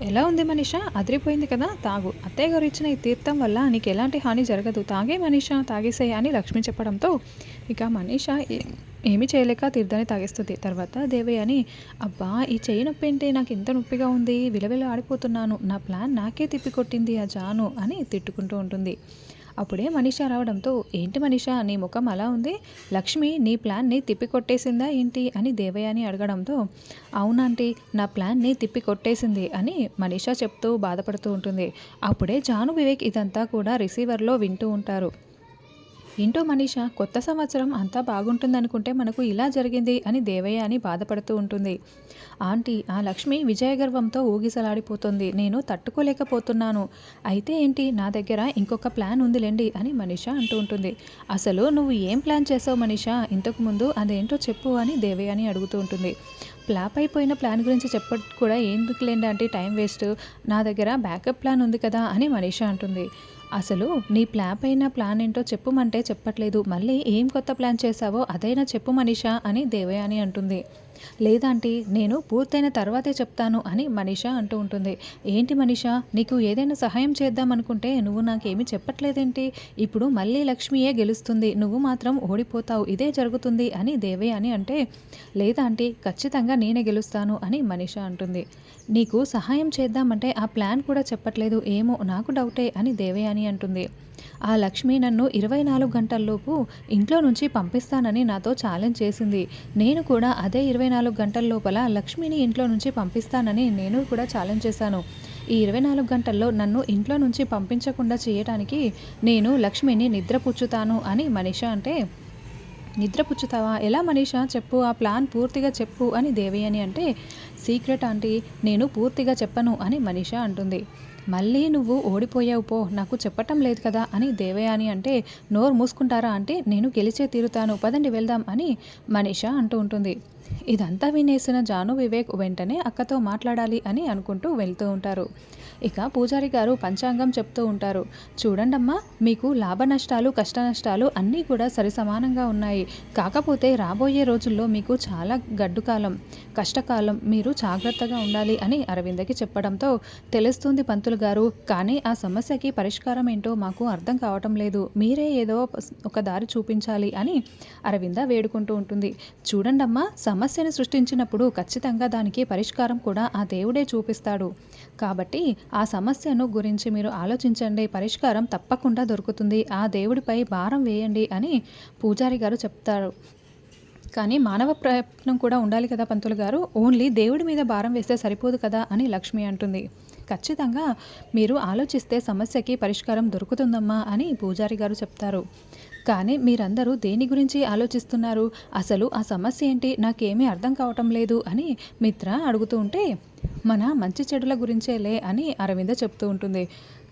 ఎలా ఉంది మనిష? అదిరిపోయింది కదా? తాగు. అత్తయ్య గారు ఇచ్చిన ఈ తీర్థం వల్ల నీకు ఎలాంటి హాని జరగదు. తాగే మనీష తాగేసేయ అని లక్ష్మి చెప్పడంతో ఇక మనీష ఏమి చేయలేక తీర్థాన్ని తాగేస్తుంది. తర్వాత దేవయ్య అని అబ్బా ఈ చెయ్యి నొప్పి ఏంటి నాకు ఇంత నొప్పిగా ఉంది. విలవిల ఆడిపోతున్నాను. నా ప్లాన్ నాకే తిప్పికొట్టింది ఆ జాను అని తిట్టుకుంటూ ఉంటుంది. అప్పుడే మనీషా రావడంతో ఏంటి మనీషా నీ ముఖం అలా ఉంది? లక్ష్మి నీ ప్లాన్ని తిప్పికొట్టేసిందా ఏంటి? అని దేవయాని అడగడంతో అవునంటీ నా ప్లాన్ని తిప్పి కొట్టేసింది అని మనీషా చెప్తూ బాధపడుతూ ఉంటుంది. అప్పుడే జాను వివేక్ ఇదంతా కూడా రిసీవర్లో వింటూ ఉంటారు. ఏంటో మనీష కొత్త సంవత్సరం అంతా బాగుంటుందనుకుంటే మనకు ఇలా జరిగింది అని దేవయ్య అని బాధపడుతూ ఉంటుంది. ఆంటీ ఆ లక్ష్మి విజయగర్వంతో ఊగిసలాడిపోతుంది. నేను తట్టుకోలేకపోతున్నాను. అయితే ఏంటి నా దగ్గర ఇంకొక ప్లాన్ ఉందిలేండి అని మనీష అంటూ ఉంటుంది. అసలు నువ్వు ఏం ప్లాన్ చేసావు మనీష? ఇంతకు ముందు అదేంటో చెప్పు అని దేవయ్య అని అడుగుతూ ఉంటుంది. ఫ్లాప్ అయిపోయిన ప్లాన్ గురించి చెప్పడం కూడా ఎందుకులేండి అంటే టైం వేస్ట్. నా దగ్గర బ్యాకప్ ప్లాన్ ఉంది కదా అని మనీష అంటుంది. అసలు నీ ప్లాప్ అయిన ప్లాన్ ఏంటో చెప్పుమంటే చెప్పట్లేదు. మళ్ళీ ఏం కొత్త ప్లాన్ చేశావో అదైనా చెప్పు మనీషా అని దేవయాని అంటుంది. లేదంటే నేను పూర్తయిన తర్వాతే చెప్తాను అని మనీషా అంటూ ఉంటుంది. ఏంటి మనీష? నీకు ఏదైనా సహాయం చేద్దాం అనుకుంటే నువ్వు నాకేమీ చెప్పట్లేదేంటి? ఇప్పుడు మళ్ళీ లక్ష్మియే గెలుస్తుంది. నువ్వు మాత్రం ఓడిపోతావు. ఇదే జరుగుతుంది అని దేవే అని అంటే లేదా ఆంటీ ఖచ్చితంగా నేనే గెలుస్తాను అని మనీష అంటుంది. నీకు సహాయం చేద్దామంటే ఆ ప్లాన్ కూడా చెప్పట్లేదు. ఏమో నాకు డౌటే అని దేవయాని అంటుంది. ఆ లక్ష్మి నన్ను ఇరవై నాలుగు గంటల్లోపు ఇంట్లో నుంచి పంపిస్తానని నాతో ఛాలెంజ్ చేసింది. నేను కూడా అదే ఇరవై నాలుగు గంటల లోపల లక్ష్మిని ఇంట్లో నుంచి పంపిస్తానని నేను కూడా ఛాలెంజ్ చేశాను. ఈ ఇరవై నాలుగు గంటల్లో నన్ను ఇంట్లో నుంచి పంపించకుండా చేయటానికి నేను లక్ష్మిని నిద్రపుచ్చుతాను అని మనీష అంటే నిద్రపుచ్చుతావా? ఎలా మనీషా? చెప్పు. ఆ ప్లాన్ పూర్తిగా చెప్పు అని దేవయ్యని అంటే సీక్రెట్ ఆంటీ నేను పూర్తిగా చెప్పను అని మనీషా అంటుంది. మళ్ళీ నువ్వు ఓడిపోయావు పో నాకు చెప్పటం లేదు కదా అని దేవయాని అంటే నోరు మూసుకుంటారా అంటే నేను గెలిచే తీరుతాను పదండి వెళ్దాం అని మనీషా అంటూ ఉంటుంది. ఇదంతా వినేసిన జాను వివేక్ వెంటనే అక్కతో మాట్లాడాలి అని అనుకుంటూ వెళ్తూ ఉంటారు. ఇక పూజారి గారు పంచాంగం చెప్తూ ఉంటారు. చూడండమ్మా మీకు లాభ నష్టాలు కష్ట నష్టాలు అన్నీ కూడా సరిసమానంగా ఉన్నాయి. కాకపోతే రాబోయే రోజుల్లో మీకు చాలా గడ్డుకాలం కష్టకాలం మీరు జాగ్రత్తగా ఉండాలి అని అరవిందకి చెప్పడంతో తెలుస్తుంది పంతులు గారు. కానీ ఆ సమస్యకి పరిష్కారం ఏంటో మాకు అర్థం కావటం లేదు. మీరే ఏదో ఒక దారి చూపించాలి అని అరవింద వేడుకుంటూ ఉంటుంది. చూడండమ్మా సమస్య సమస్యను సృష్టించినప్పుడు ఖచ్చితంగా దానికి పరిష్కారం కూడా ఆ దేవుడే చూపిస్తాడు. కాబట్టి ఆ సమస్యను గురించి మీరు ఆలోచించండి. పరిష్కారం తప్పకుండా దొరుకుతుంది. ఆ దేవుడిపై భారం వేయండి అని పూజారి గారు చెప్తారు. కానీ మానవ ప్రయత్నం కూడా ఉండాలి కదా పంతులు గారు. ఓన్లీ దేవుడి మీద భారం వేస్తే సరిపోదు కదా అని లక్ష్మి అంటుంది. ఖచ్చితంగా మీరు ఆలోచిస్తే సమస్యకి పరిష్కారం దొరుకుతుందమ్మా అని పూజారి గారు చెప్తారు. కానీ మీరందరూ దేని గురించి ఆలోచిస్తున్నారు? అసలు ఆ సమస్య ఏంటి? నాకేమీ అర్థం కావటం లేదు అని మిత్ర అడుగుతూ ఉంటే మన మంచి చెడుల గురించేలే అని అరవింద చెప్తూ ఉంటుంది.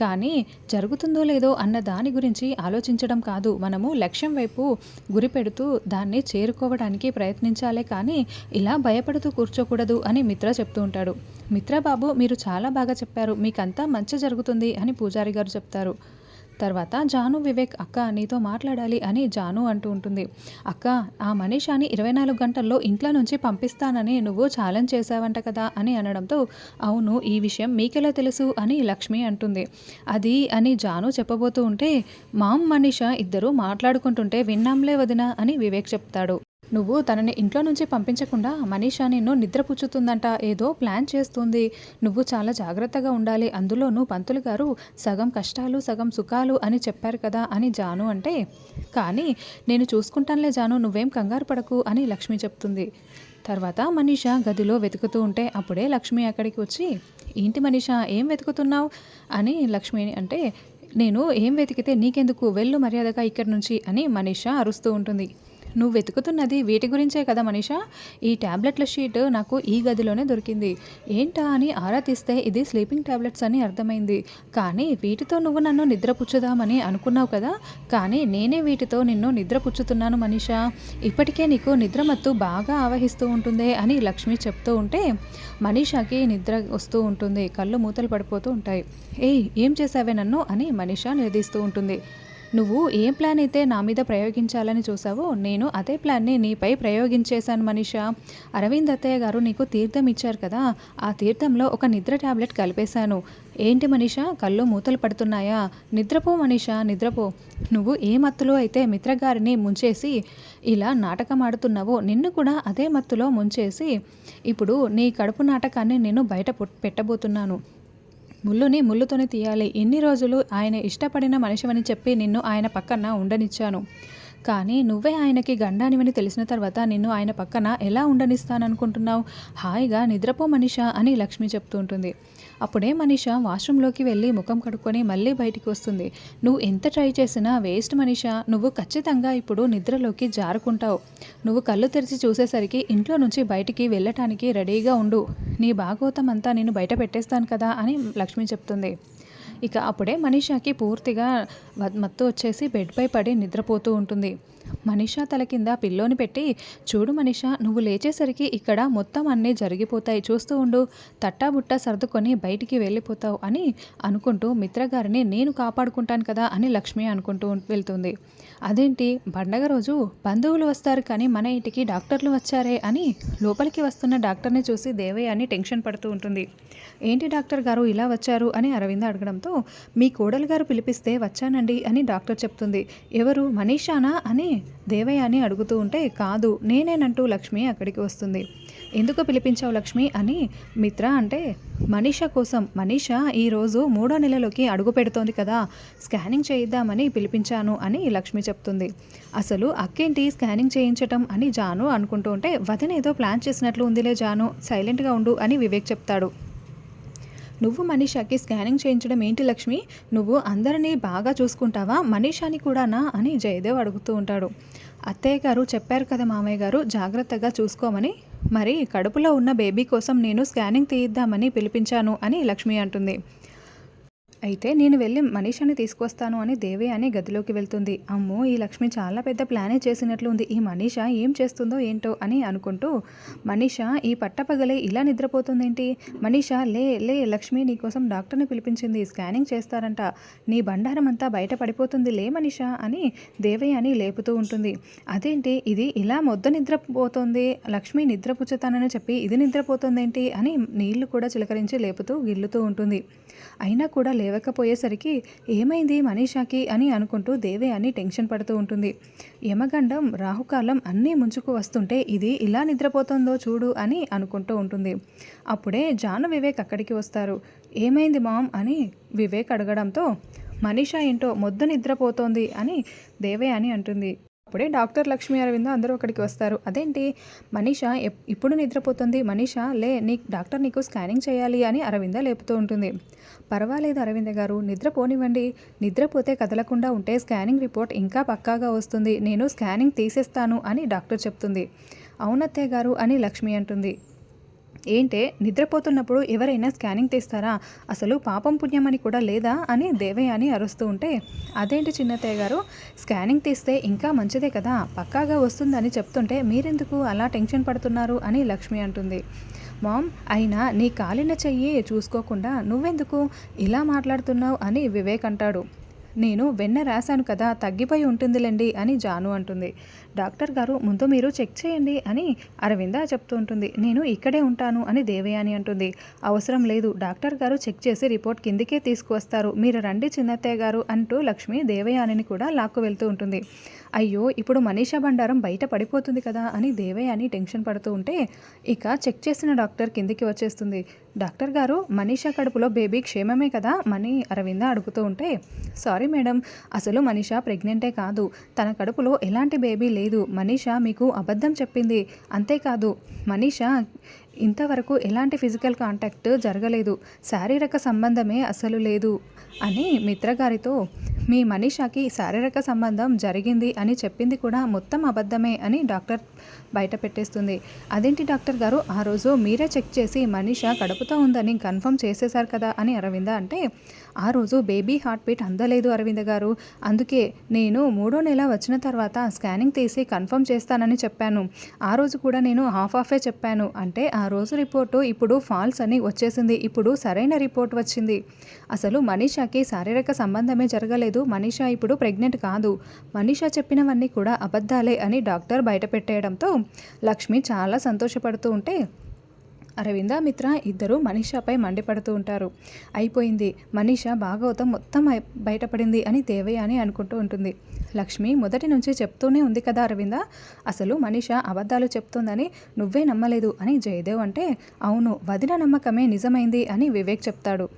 కానీ జరుగుతుందో లేదో అన్న దాని గురించి ఆలోచించడం కాదు. మనము లక్ష్యం వైపు గురి పెడుతూ దాన్ని చేరుకోవడానికి ప్రయత్నించాలే కానీ ఇలా భయపడుతూ కూర్చోకూడదు అని మిత్ర చెప్తూ ఉంటాడు. మిత్ర బాబు మీరు చాలా బాగా చెప్పారు. మీకంతా మంచి జరుగుతుంది అని పూజారి గారు చెప్తారు. తర్వాత జాను వివేక్ అక్క నీతో మాట్లాడాలి అని జాను అంటూ ఉంటుంది. అక్క ఆ మనీషాని ఇరవై నాలుగు గంటల్లో ఇంట్లో నుంచి పంపిస్తానని నువ్వు ఛాలెంజ్ చేశావంట కదా అని అనడంతో అవును ఈ విషయం మీకెలా తెలుసు అని లక్ష్మి అంటుంది. అది అని జాను చెప్పబోతూ ఉంటే మామ్ మనీషా ఇద్దరు మాట్లాడుకుంటుంటే విన్నాంలే వదిన అని వివేక్ చెప్తాడు. నువ్వు తనని ఇంట్లో నుంచి పంపించకుండా మనీషా నిన్ను నిద్రపుచ్చుతుందంట. ఏదో ప్లాన్ చేస్తుంది. నువ్వు చాలా జాగ్రత్తగా ఉండాలి. అందులోనూ పంతులు గారు సగం కష్టాలు సగం సుఖాలు అని చెప్పారు కదా అని జాను అంటే కానీ నేను చూసుకుంటానులే జాను నువ్వేం కంగారు పడకు అని లక్ష్మి చెప్తుంది. తర్వాత మనీషా గదిలో వెతుకుతూ ఉంటే అప్పుడే లక్ష్మి అక్కడికి వచ్చి ఏంటి మనీషా ఏం వెతుకుతున్నావు? అని లక్ష్మి అంటే నేను ఏం వెతికితే నీకెందుకు? వెళ్ళు మర్యాదగా ఇక్కడి నుంచి అని మనీషా అరుస్తూ ఉంటుంది. నువ్వు వెతుకుతున్నది వీటి గురించే కదా మనీషా? ఈ ట్యాబ్లెట్ల షీట్ నాకు ఈ గదిలోనే దొరికింది. ఏంటా అని ఆరా తీస్తే ఇది స్లీపింగ్ ట్యాబ్లెట్స్ అని అర్థమైంది. కానీ వీటితో నువ్వు నన్ను నిద్రపుచ్చుదామని అనుకున్నావు కదా? కానీ నేనే వీటితో నిన్ను నిద్రపుచ్చుతున్నాను మనీషా. ఇప్పటికే నీకు నిద్రమత్తు బాగా ఆవహిస్తూ ఉంటుందే అని లక్ష్మి చెప్తూ ఉంటే మనీషాకి నిద్ర వస్తూ ఉంటుంది. కళ్ళు మూతలు పడిపోతూ ఉంటాయి. ఏయ్ ఏం చేసావే నన్ను? అని మనీషా నిలదీస్తూ ఉంటుంది. నువ్వు ఏం ప్లాన్ అయితే నా మీద ప్రయోగించాలని చూసావో నేను అదే ప్లాన్ని నీపై ప్రయోగించేశాను మనిష. అరవింద్ అత్తయ్య గారు నీకు తీర్థం ఇచ్చారు కదా ఆ తీర్థంలో ఒక నిద్ర టాబ్లెట్ కలిపేశాను. ఏంటి మనిష? కళ్ళు మూతలు పడుతున్నాయా? నిద్రపో మనిష నిద్రపో. నువ్వు ఏ మత్తులో అయితే మిత్రగారిని ముంచేసి ఇలా నాటకం ఆడుతున్నావో నిన్ను కూడా అదే మత్తులో ముంచేసి ఇప్పుడు నీ కడుపు నాటకాన్ని నేను బయట పెట్టబోతున్నాను. ముళ్ళుని ముళ్ళుతోనే తీయాలి. ఎన్ని రోజులు ఆయన ఇష్టపడిన మనిషివని చెప్పి నిన్ను ఆయన పక్కన ఉండనిచ్చాను. కానీ నువ్వే ఆయనకి గండానివని తెలిసిన తర్వాత నిన్ను ఆయన పక్కన ఎలా ఉండనిస్తాననుకుంటున్నావు? హాయిగా నిద్రపో మనిషా అని లక్ష్మి చెప్తూ ఉంటుంది అప్పుడే మనిష వాష్రూమ్లోకి వెళ్ళి ముఖం కడుక్కొని మళ్ళీ బయటికి వస్తుంది. నువ్వు ఎంత ట్రై చేసినా వేస్ట్ మనిష. నువ్వు ఖచ్చితంగా ఇప్పుడు నిద్రలోకి జారుకుంటావు. నువ్వు కళ్ళు తెరిచి చూసేసరికి ఇంట్లో నుంచి బయటికి వెళ్ళటానికి రెడీగా ఉండు. నీ భాగవతం అంతా నేను బయట పెట్టేస్తాను కదా అని లక్ష్మి చెప్తుంది. ఇక అప్పుడే మనీషాకి పూర్తిగా మత్తు వచ్చేసి బెడ్పై పడి నిద్రపోతూ ఉంటుంది. మనీషా తల కింద పిల్లోని పెట్టి చూడు మనీషా నువ్వు లేచేసరికి ఇక్కడ మొత్తం అన్నీ జరిగిపోతాయి. చూస్తూ ఉండు. తట్టాబుట్ట సర్దుకొని బయటికి వెళ్ళిపోతావు అని అనుకుంటూ మిత్రగారిని నేను కాపాడుకుంటాను కదా అని లక్ష్మి అనుకుంటూ వెళ్తుంది. అదేంటి? పండగ రోజు బంధువులు వస్తారు కానీ మన ఇంటికి డాక్టర్లు వచ్చారే అని లోపలికి వస్తున్న డాక్టర్ని చూసి దేవయ్య అని టెన్షన్ పడుతూ ఉంటుంది. ఏంటి డాక్టర్ గారు ఇలా వచ్చారు అని అరవింద అడగడంతో మీ కోడలు గారు పిలిపిస్తే వచ్చానండి అని డాక్టర్ చెప్తుంది. ఎవరు? మనీషానా అని దేవయ్య అని అడుగుతూ ఉంటే కాదు నేనేనంటూ లక్ష్మి అక్కడికి వస్తుంది. ఎందుకు పిలిపించావు లక్ష్మి అని మిత్ర అంటే మనీష కోసం. మనీష ఈరోజు మూడో నెలలోకి అడుగు పెడుతోంది కదా స్కానింగ్ చేయిద్దామని పిలిపించాను అని లక్ష్మి చెప్తుంది. అసలు అక్కేంటి స్కానింగ్ చేయించటం అని జాను అనుకుంటూ ఉంటే వదిన ఏదో ప్లాన్ చేసినట్లు ఉందిలే జాను సైలెంట్గా ఉండు అని వివేక్ చెప్తాడు. నువ్వు మనీషాకి స్కానింగ్ చేయించడం ఏంటి లక్ష్మి? నువ్వు అందరినీ బాగా చూసుకుంటావా? మనీషాని కూడానా? అని జయదేవ్ అడుగుతూ ఉంటాడు. అత్తయ్య గారు చెప్పారు కదా మామయ్య గారు జాగ్రత్తగా చూసుకోమని. మరి కడుపులో ఉన్న బేబీ కోసం నేను స్కానింగ్ తీయిద్దామని పిలిపించాను అని లక్ష్మి అంటుంది. అయితే నేను వెళ్ళి మనీషాని తీసుకొస్తాను అని దేవి అని గదిలోకి వెళ్తుంది. అమ్మో ఈ లక్ష్మి చాలా పెద్ద ప్లానే చేసినట్లు ఉంది. ఈ మనీష ఏం చేస్తుందో ఏంటో అని అనుకుంటూ మనీష ఈ పట్టపగలే ఇలా నిద్రపోతుందేంటి? మనీష లే లే లక్ష్మి నీకోసం డాక్టర్ని పిలిపించింది. స్కానింగ్ చేస్తారంట. నీ బండారం అంతా బయట పడిపోతుంది. లే మనీష అని దేవయ్య అని లేపుతూ ఉంటుంది. అదేంటి? ఇది ఇలా మొద్ద నిద్రపోతుంది. లక్ష్మి నిద్రపుచ్చుతానని చెప్పి ఇది నిద్రపోతుందేంటి? అని నీళ్ళు కూడా చిలకరించి లేపుతూ గిల్లుతూ ఉంటుంది. అయినా కూడా లేవకపోయేసరికి ఏమైంది మనీషాకి అని అనుకుంటూ దేవే అని టెన్షన్ పడుతూ ఉంటుంది. యమగండం రాహుకాలం అన్నీ ముంచుకు వస్తుంటే ఇది ఇలా నిద్రపోతుందో చూడు అని అనుకుంటూ ఉంటుంది. అప్పుడే జాను వివేక్ అక్కడికి వస్తారు. ఏమైంది మామ్ అని వివేక్ అడగడంతో మనీషా ఏంటో మొద్దు నిద్రపోతోంది అని దేవే అని అంటుంది. అప్పుడే డాక్టర్ లక్ష్మీ అరవింద అందరూ అక్కడికి వస్తారు. అదేంటి? మనీషా ఇప్పుడు నిద్రపోతుంది. మనీషా లే నీ డాక్టర్ నీకు స్కానింగ్ చేయాలి అని అరవింద లేపుతూ ఉంటుంది. పర్వాలేదు అరవింద గారు నిద్రపోనివ్వండి. నిద్రపోతే కదలకుండా ఉంటే స్కానింగ్ రిపోర్ట్ ఇంకా పక్కాగా వస్తుంది. నేను స్కానింగ్ తీసేస్తాను అని డాక్టర్ చెప్తుంది. అవునత్తయ్య గారు అని లక్ష్మి అంటుంది. ఏంటే నిద్రపోతున్నప్పుడు ఎవరైనా స్కానింగ్ తీస్తారా? అసలు పాపం పుణ్యం అని కూడా లేదా? అని దేవయ్య అని అరుస్తూ ఉంటే అదేంటి చిన్నతయ్య గారు? స్కానింగ్ తీస్తే ఇంకా మంచిదే కదా? పక్కాగా వస్తుందని చెప్తుంటే మీరెందుకు అలా టెన్షన్ పడుతున్నారు? అని లక్ష్మి అంటుంది. మామ్ అయినా నీ కాలిన చెయ్యి చూసుకోకుండా నువ్వెందుకు ఇలా మాట్లాడుతున్నావు? అని వివేక్ అంటాడు. నేను వెన్న రాశాను కదా తగ్గిపోయి ఉంటుందిలేండి అని జాను అంటుంది. డాక్టర్ గారు ముందు మీరు చెక్ చేయండి అని అరవింద చెప్తూ ఉంటుంది. నేను ఇక్కడే ఉంటాను అని దేవయాని అంటుంది. అవసరం లేదు డాక్టర్ గారు చెక్ చేసి రిపోర్ట్ కిందికే తీసుకువస్తారు. మీరు రండి చిన్నత్తయ్య గారు అంటూ లక్ష్మి దేవయానిని కూడా లాక్కు వెళ్తూ ఉంటుంది. అయ్యో ఇప్పుడు మనీషా బండారం బయట పడిపోతుంది కదా అని దేవయాని టెన్షన్ పడుతూ ఉంటే ఇక చెక్ చేసిన డాక్టర్ కిందికి వచ్చేస్తుంది. డాక్టర్ గారు మనీషా కడుపులో బేబీ క్షేమమే కదా మనీ అరవింద అడుగుతూ ఉంటే సారీ మేడం అసలు మనీషా ప్రెగ్నెంటే కాదు. తన కడుపులో ఎలాంటి బేబీ లేదు లేదు. మనీషా మీకు అబద్ధం చెప్పింది. అంతేకాదు మనీషా ఇంతవరకు ఎలాంటి ఫిజికల్ కాంటాక్ట్ జరగలేదు. శారీరక సంబంధమే అసలు లేదు అని మిత్రగారితో మీ మనీషాకి శారీరక సంబంధం జరిగింది అని చెప్పింది కూడా మొత్తం అబద్ధమే అని డాక్టర్ బయట పెట్టేస్తుంది. అదేంటి డాక్టర్ గారు? ఆ రోజు మీరే చెక్ చేసి మనీషా కడుపుతో ఉందని కన్ఫర్మ్ చేసేశారు కదా అని అరవింద అంటే ఆ రోజు బేబీ హార్ట్ బీట్ అందలేదు అరవింద గారు. అందుకే నేను మూడో నెల వచ్చిన తర్వాత స్కానింగ్ తీసి కన్ఫర్మ్ చేస్తానని చెప్పాను. ఆ రోజు కూడా నేను హాఫ్ హాఫే చెప్పాను అంటే ఆ ఆ రోజు రిపోర్టు ఇప్పుడు ఫాల్స్ అని వచ్చేసింది. ఇప్పుడు సరైన రిపోర్ట్ వచ్చింది. అసలు మనీషాకి శారీరక సంబంధమే జరగలేదు. మనీషా ఇప్పుడు ప్రెగ్నెంట్ కాదు. మనీషా చెప్పినవన్నీ కూడా అబద్ధాలే అని డాక్టర్ బయటపెట్టేయడంతో లక్ష్మి చాలా సంతోషపడుతూ ఉంటే అరవింద మిత్ర ఇద్దరు మనీషాపై మండిపడుతూ ఉంటారు. అయిపోయింది. మనీషా భాగవతం మొత్తం బయటపడింది అని దేవయ్య అని అనుకుంటూ ఉంటుంది. లక్ష్మి మొదటి నుంచి చెప్తూనే ఉంది కదా అరవింద? అసలు మనీషా అబద్ధాలు చెప్తుందని నువ్వే నమ్మలేదు అని జయదేవ్ అంటే అవును వదిన నమ్మకమే నిజమైంది అని వివేక్ చెప్తాడు.